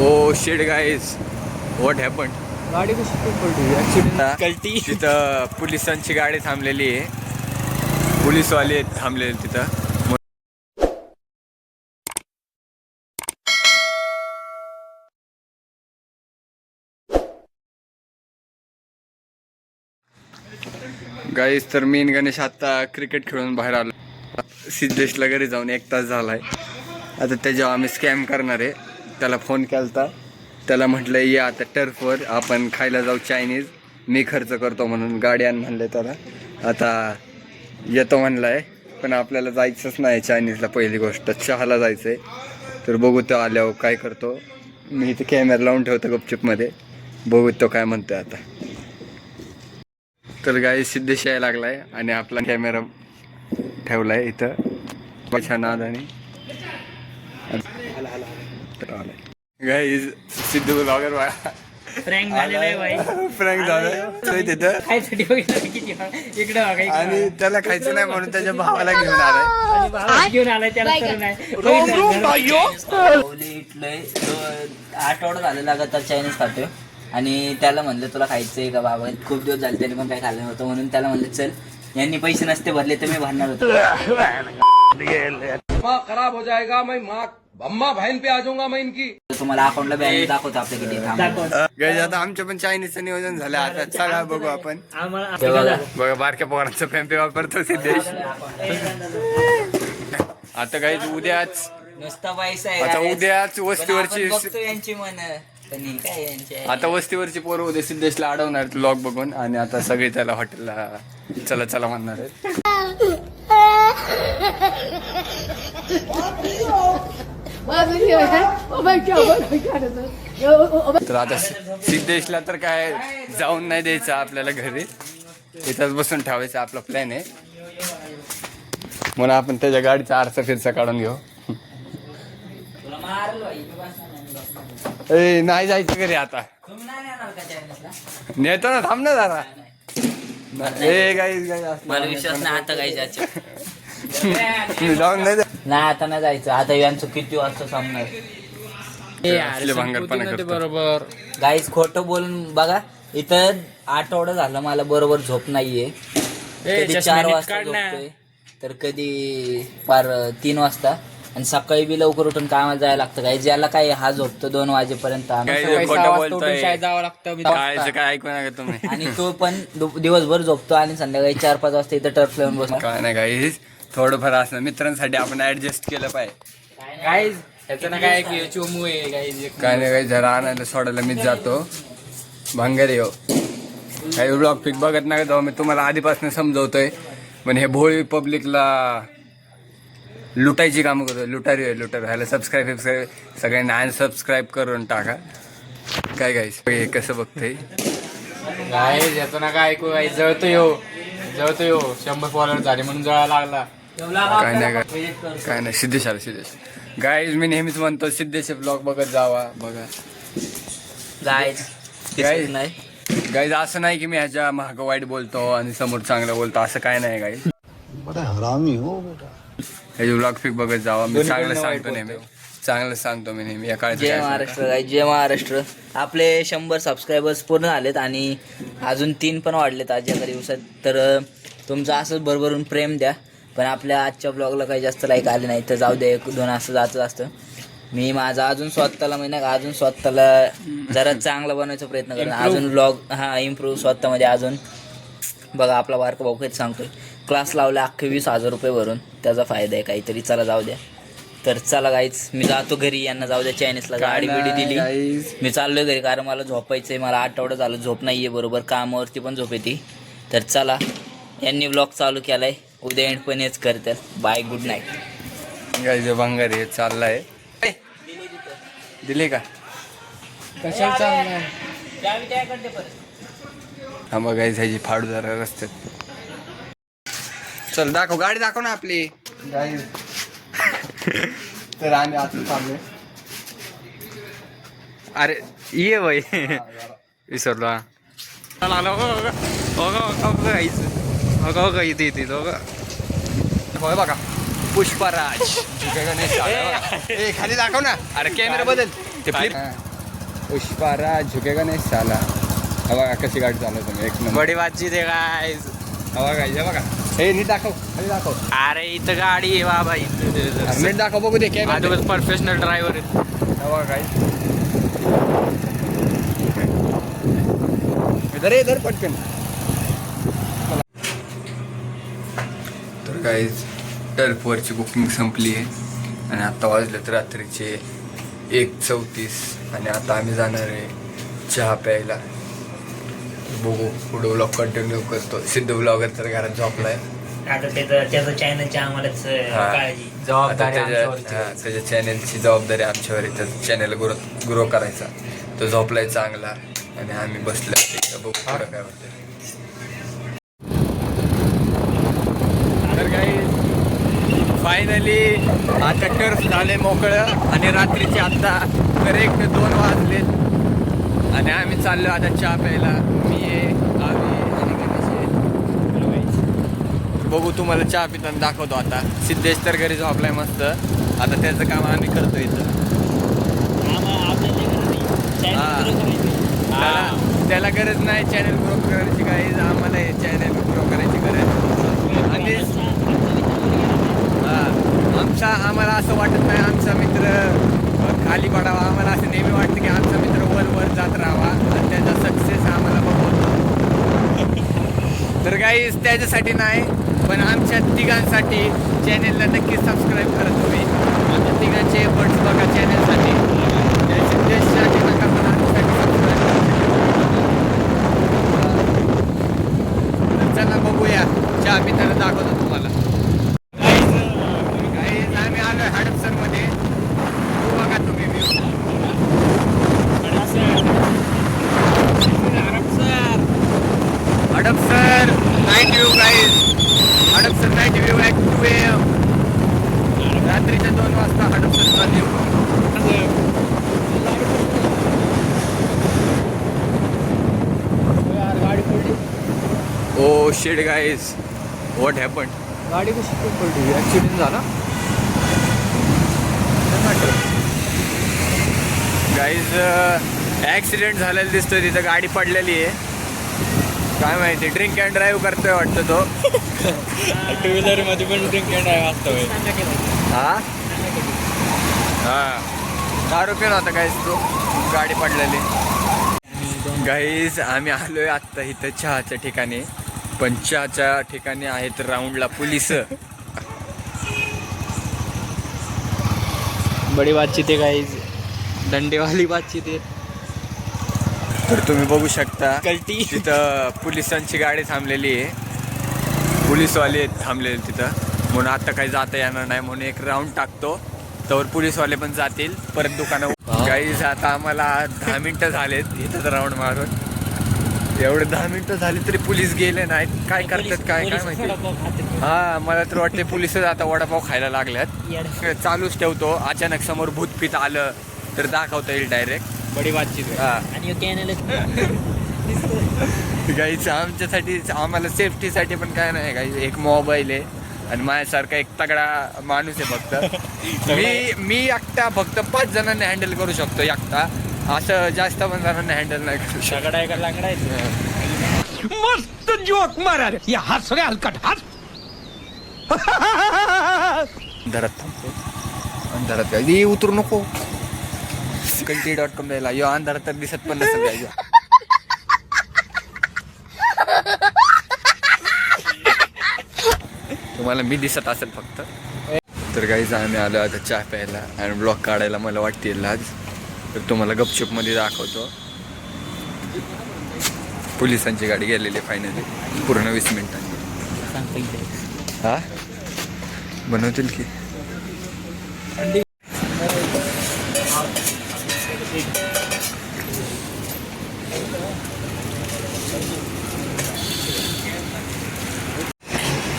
O shit guys what happen गाडी कशी पडली कल्टी तिथं पोलिसांची गाडी थांबलेली आहे. पोलीसवाले थांबलेले तिथं. गाईज तर मी गणेश आता क्रिकेट खेळून बाहेर आलो. सिद्धेशला घरी जाऊन एक तास झालाय. आता त्याच्यावर आम्ही स्कॅम करणार आहे. त्याला फोन केलता. त्याला म्हटलं ये आता टर्फवर आपण खायला जाऊ चायनीज. मी खर्च करतो म्हणून गाडी आण म्हणलं त्याला. आता येतो म्हणलाय पण आपल्याला जायचंच नाही चायनीजला पहिली गोष्ट. चहाला जायचं आहे तर बघू तो आल्यावर काय करतो. मी इथे कॅमेरा लावून ठेवतो गुपचूपमध्ये. बघू तो काय म्हणतो आता. तर गाई सिद्धेश यायला लागलाय आणि आपला कॅमेरा ठेवला आहे इथं छान नादाने गाईज सिद्धू ब्लॉगर फ्रँक झालेला फ्रँक झालं तो तिथं? खायसाठी किती इकडे आणि त्याला खायचं नाही म्हणून त्याच्या भावाला घेऊन आलाय. आणि भावाला घेऊन आलाय त्याला तर नाही. बघितलं? ओली इटलंय तो आठवडा झाले लगातार चायनीज खातोय. आणि त्याला म्हणलं तुला खायचंय का बाबा? खूप दिवस झाले त्याने पण काही खाल्लं नव्हतं. म्हणून त्याला म्हणलं चल यांनी पैसे नसते भरले तर मी भरणार होतो. खराब हो जाएगा मैं माँ अम्मा बहन पे आ जाऊंगा मैं इनकी तुम्हाला अकाउंटला बॅलन्स दाखवतो आपल्या किती थांबा. दाखव. गाईज आता आमच्या पण चायनीजचं नियोजन झालं आता चला बघू आपण हे बघा. बघा बारक्या पोरांचं पॅम्पे वापरतो सिद्धेश आता गाईज उद्याच नुसता पैसा आहे आता guys. उद्याच पण वस्तीवरची आपण बघतो यांची मन पण काय यांची आहे. आता वस्तीवरची पोरं उद्या सिद्धेशला अडवणार लॉग बघून आणि आता सगळे त्याला हॉटेलला चला चला म्हणणार आहेत तर आता सिद्धेशला तर काय जाऊन नाही द्यायचं आपल्याला घरी. इथंच बसून ठेवायचं आपला प्लॅन आहे. म्हणून आपण त्याच्या गाडीचा आरसा फिरसा काढून घेऊ. ए नाही जायचं घरी आता? नेतो ना थांब ना जरा. ए गाई गाई मला विश्वास नाही आता काही जायचं. जाऊन नाही जा- नाही आता नाही जायचं. आता यांचं किती वाजता संपणार? असले भांगरपणा करतो. बरोबर. गाईज खोटं बोलून बघा इथं आठवडा झालं मला बरोबर झोप नाहीये. कधी चष्मा चार वाजता काढ ना. झोपतोय तर कधी पार तीन वाजता. आणि सकाळी बी लवकर उठून कामाला जायला लागतं काय ज्याला काय हा झोपतो दोन वाजेपर्यंत आम्ही. काय सकाळी खोटं सहा वाजता बोलतोय. उठून शाळेत जावं लागतं मी काय काय ऐकू नका तुम्ही. आणि तो पण दु- दिवसभर झोपतो आणि संध्याकाळी चार पाच वाजता इथं टर्फ लावून बसतो. काय नाही गाईज थोडंफार असणं. मित्रांसाठी आपण ऍडजस्ट केलं पाहिजे. गाईज त्याचं ना काय चोमू आहे गाईज काय नाही काही जरा आणायला सोडायला मीच जातो. भांगरे हो. काही ब्लॉग पिक बघत नाही जाऊ मी तुम्हाला आधीपासून समजवतोय. पण हे भोळी पब्लिकला लुटायची कामं करतो लुटारी आहे लुटारी. ह्याला सबस्क्राईब सबस्क्राईब सगळ्यांना अनसबस्क्राईब करून टाका. काय हे कसं बघतोय? गाईज याचं ना काय ऐकू गाईज जळतो यो जळतो यो शंभर फॉलोअर झाले म्हणून जळायला लागला. काय नाही काय काय नाही सिद्धेश आला सिद्धेश गाईज मी नेहमीच म्हणतो सिद्धेश ब्लॉग बघत जावा बघा. गाईज. नाही. गाईज असं नाही की मी ह्याच्या महाग वाईट बोलतो आणि समोर चांगलं बोलतो असं काय नाही गाईज बड़ा हरामी हो ह्याचे ब्लॉग फिक बघत जावा. मी चांगलं सांगतो नेहमी. चांगलं सांगतो मी नेहमी या काळात जय महाराष्ट्र गाईज जय महाराष्ट्र. आपले शंभर सबस्क्रायबर्स पूर्ण झालेत आणि अजून तीन पण वाढलेत आज एका दिवसात. तर तुमचं असंच भरभरून प्रेम द्या. पण आपल्या आजच्या ब्लॉगला काही जास्त लाईक आले नाही तर जाऊ दे एक दोन असं जातच असतं. मी माझा अजून स्वतःला म्हणजे नाही का, अजून स्वतःला जरा चांगला बनवायचा प्रयत्न करतो. अजून ब्लॉग हा इम्प्रूव्ह स्वतःमध्ये अजून. बघा आपला बारका भाऊ काहीच सांगतोय. क्लास लावला अख्खे वीस हजार रुपये भरून. त्याचा फायदा आहे काहीतरी. चला जाऊ द्या. तर चला गाईच मी जातो घरी. यांना जाऊ द्या चायनीजला गाडी बिडी दिली. मी चाललोय घरी कारण मला झोपायचंय. मला आठवडा झालं. झोप नाहीये बरोबर. कामावरती पण झोप येते. तर चला यांनी ब्लॉग चालू केलाय. उद्या एंड पण हेच करतात बाय गुड नाईट गाईज भांगार हे चाललाय दिले का कशाला चालणार हा मग गाईज ह्याची फाडू जरा रस्त्यात चल दाखव गाडी दाखव ना आपली तर आम्ही आता चाललोय अरे ये बाई विसरलो हा. लागला हो हो हो हो हो इथे इथे हो होय बघा. पुष्पराज. बघा. ए खाली दाखव ना. अरे कॅमेरा बदल. ते फ्लिप पुष्पारा झुकेगा नाही साला हा बघा कशी गाडी चालवतो मी. एक नंबर. बडी बातचीत आहे काय हा बघा हे बघा. हे नीट दाखव खाली दाखव. अरे इथं गाडी आहे बाबा इथं नीट दाखव बघू दे काय माझं प्रोफेशनल ड्रायव्हर आहे. हा बघा काय इधर इधर पटकन. तर काहीच टर्फवरची बुकिंग संपली आहे. आणि आता वाजलेत रात्रीचे एक चौतीस आणि आता आम्ही जाणार आहे चहा प्यायला. बघू पुढे ब्लॉग कंटिन्यू करतो. सिद्ध ब्लॉगर तर घरात झोपलाय. आता त्याचं त्याचं चॅनलच्या आम्हालाच अं, हा. काळजी. आता जबाबदारी त्याच्या आमच्यावरती त्याच्या चॅनेलची जबाबदारी आमच्यावर आहे. त्याचं चॅनेल ग्रो ग्रो करायचा. तो झोपलाय चांगला. आणि आम्ही बसलो बघू पुढं काय होतं तर काही फायनली आता टर्फ झाले मोकळं आणि रात्रीचे आता करेक्ट दोन वाजलेत. आणि आम्ही चाललो आता चहा प्यायला. मी आहे आम्ही आणि गणेश. बघू तुम्हाला चहा पिताना दाखवतो आता. सिद्धेश तर घरी झोपलाय मस्त. आता त्याचं काम आम्ही करतो इथं. हा. त्याला गरज नाही चॅनल ग्रो करायची काही आम्हाला चॅनल ग्रो करायची गरज. आणि आमचा आम्हाला असं वाटत नाही आमचा मित्र खाली पडावा. आम्हाला असं नेहमी वाटतं की आमचा मित्र वर वर जात राहावा. आणि त्याचा सक्सेस आम्हाला बघवतो तर काही त्याच्यासाठी नाही पण आमच्या तिघांसाठी चॅनेलला नक्की सबस्क्राईब करा तुम्ही. आमच्या तिघांचे एफर्ट्स बघा चॅनेलसाठी देशसाठी नका पण आमच्यासाठी सबस्क्राईब तर चला बघूया चहा पिताना दाखवतो तुम्हाला काही आम्ही आलोय हडपसरमध्ये बघा तुम्ही view. Hadapsar night view guys Hadapsar night view at two AM रात्रीच्या दोन वाजता गाडी पडली oh shit guys what happen गाडी कशी पडली. ॲक्सिडेंट झाला. गाईज ॲक्सिडेंट झालेला दिसतोय. तिथं गाडी पडलेली आहे. काय माहिती ड्रिंक अँड ड्राईव्ह करतोय वाटतं तो. टू व्हीलरमध्ये पण ड्रिंक अँड ड्राईव्ह असतो हा? हा. दारू पिऊन होता गाईज तो. गाडी पडलेली. गाईज आम्ही आलोय आत्ता इथं चहाच्या ठिकाणी. पण चहाच्या ठिकाणी आहेत राऊंडला पोलीस. बडी बातचीत आहे गाईज दंडेवाली बातचीत आहे तर तुम्ही बघू शकता कल्टी. तिथं पोलिसांची गाडी थांबलेली आहे. पोलीसवाले थांबलेले तिथं. म्हणून आता काही जाता येणार नाही म्हणून एक राऊंड टाकतो. तर पोलीसवाले पण जातील. परत दुकानं गाईज आता आम्हाला दहा मिनिटं झालेत इथंच राऊंड मारून. एवढे दहा मिनिटं झाली तरी पोलीस गेले नाहीत. काय करतात काय काय माहिती? हा मला तर वाटते पोलिसच आता वडापाव खायला लागल्यात. चालूच ठेवतो. अचानक समोर भूतपीत आलं तर दाखवता येईल डायरेक्ट बडी बातचीत आहे हा. आणि गाईच आमच्यासाठी आम्हाला सेफ्टीसाठी पण काय नाही गाई एक मोबाईल आहे. आणि माझ्यासारखा एक तगडा माणूस आहे फक्त. मी मी एकटा फक्त पाच जणांना हँडल करू शकतो एकटा. असं जास्त पण जणांना हँडल नाही करू शकत. आहे का लाकडा आहे? मस्त जोक मारा रे या हस रे हलकट हस अंधारात थांबतो अंधारात काय उतरू नको. कल्टी डॉट कॉम द्यायला यो अंधारात तर दिसत पण नसेल काय तुम्हाला मी दिसत असेल फक्त. तर काही आम्ही आलो आता चहा प्यायला आणि ब्लॉग काढायला मला वाटते लाज. तर तुम्हाला गपचूपमध्ये दाखवतो. पोलिसांची गाडी गेलेली फायनली पूर्ण वीस मिनिटांनी. हा? बनवतील की?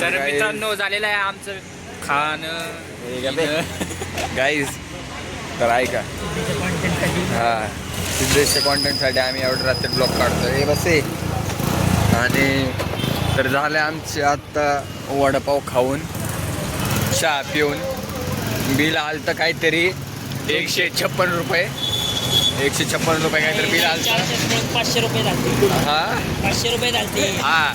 तर मित्रांनो झालेलं आहे आमचं खाणं. गाईज तर ऐका. हा सिद्धेशच्या कॉन्टेंटसाठी आम्ही एवढं रात्री ब्लॉग काढतो हे बस आणि तर झालं आमचे आत्ता वडापाव खाऊन चहा पिऊन. बिल आलं तर काहीतरी एकशे छप्पन रुपये. एकशे छप्पन रुपये काहीतरी बिल आलं पाचशे रुपये हा? पाचशे रुपये हा.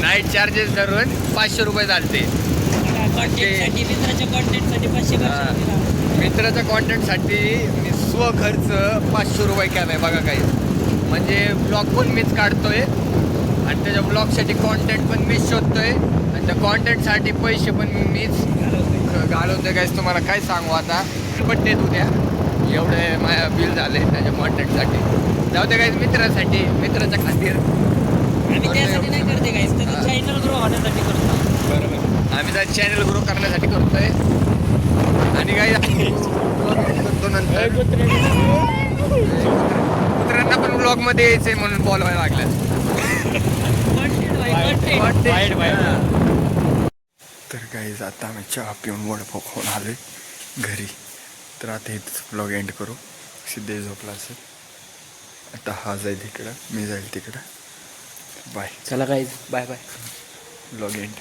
नाईट चार्जेस धरून पाचशे रुपये चालते. मित्राच्या पाचशे हा. पाचशे झाले. मित्राच्या कॉन्टॅक्टसाठी मी स्वखर्च पाचशे रुपये केलाय बघा काही. म्हणजे ब्लॉग पण मीच काढतोय. आणि त्याच्या ब्लॉगसाठी कॉन्टेंट पण मीच शोधतोय. आणि त्या कॉन्टेंटसाठी पैसे पण मीच घालवतोय. काय तुम्हाला काय सांगू आता? पण देत उद्या एवढे माझ्या बिल झाले त्याच्या कॉन्टेंटसाठी जाऊ दे काय मित्रासाठी. मित्राच्या खातीर. आम्ही त्यासाठी नाही करते काय. त्याचं चॅनल ग्रो होण्यासाठी करतो. बरोबर. आम्ही तर चॅनल ग्रो करण्यासाठी करतोय. आणि काही करतो नंतर. कुत्र्यांना पण ब्लॉगमध्ये यायचंय म्हणून बोलवायला लागलं तर काही आता आम्ही चहा पिऊन वडपाव खाऊन आलोय घरी. तर आता इथंच ब्लॉग एंड करू. सिद्धे झोपला असेल. आता हा जाईल तिकडं मी जाईल तिकडं. बाय चला काही बाय बाय ब्लॉग एंड